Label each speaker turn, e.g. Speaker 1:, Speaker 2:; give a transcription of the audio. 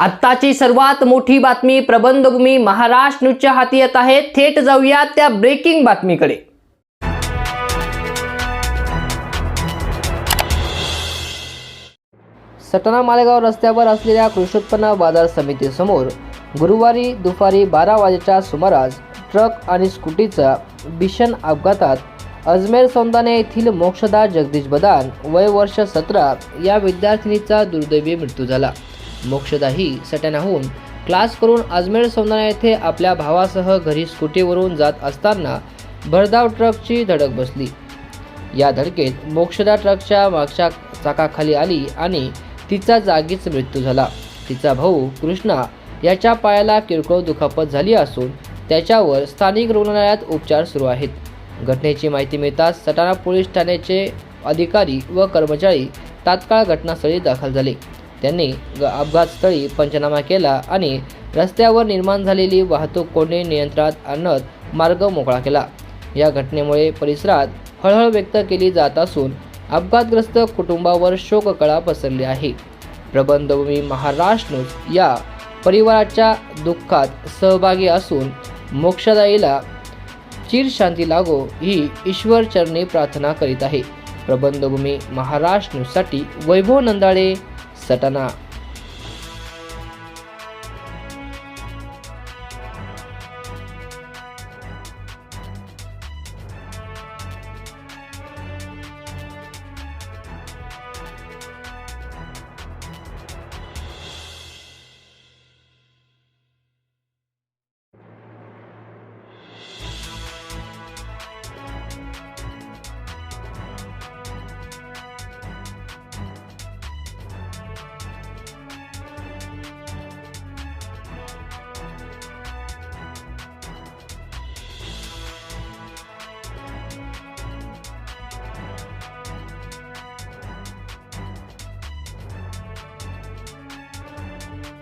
Speaker 1: आत्ताची सर्वात मोठी बातमी प्रबंधभूमी महाराष्ट्र न्यूजच्या हाती येत आहे. थेट जाऊया त्या ब्रेकिंग बातमीकडे. सटाणा मालेगाव रस्त्यावर असलेल्या कृषी उत्पन्न बाजार समितीसमोर गुरुवारी दुपारी बारा वाजेच्या सुमारास ट्रक आणि स्कूटीचा भीषण अपघातात अजमेर सौंदाने येथील मोक्षदा जगदीश बदान वय वर्ष सतरा या विद्यार्थिनीचा दुर्दैवी मृत्यू झाला. मोक्षदाही सटाण्याहून क्लास करून अजमेर सौंदाना येथे आपल्या भावासह घरी स्कूटीवरून जात असताना भरधाव ट्रकची धडक बसली. या धडकेत मोक्षदा ट्रकच्या मागच्या चाकाखाली आली आणि तिचा जागीच मृत्यू झाला. तिचा भाऊ कृष्णा याच्या पायाला किरकोळ दुखापत झाली असून त्याच्यावर स्थानिक रुग्णालयात उपचार सुरू आहेत. घटनेची माहिती मिळताच सटाणा पोलीस ठाण्याचे अधिकारी व कर्मचारी तात्काळ घटनास्थळी दाखल झाले. त्यांनी ग- अपघातस्थळी पंचनामा केला आणि रस्त्यावर निर्माण झालेली वाहतूक कोंडी नियंत्रणात आणत मार्ग मोकळा केला. या घटनेमुळे परिसरात हळहळ व्यक्त केली जात असून अपघातग्रस्त कुटुंबावर शोककळा पसरली आहे. प्रबंधभूमी महाराष्ट्र न्यूज या परिवाराच्या दुःखात सहभागी असून मोक्षदायीला चिर शांती लागो ही ईश्वरचरणी प्रार्थना करीत आहे. प्रबंधभूमी महाराष्ट्र न्यूजसाठी वैभव नंदाळे सटाणा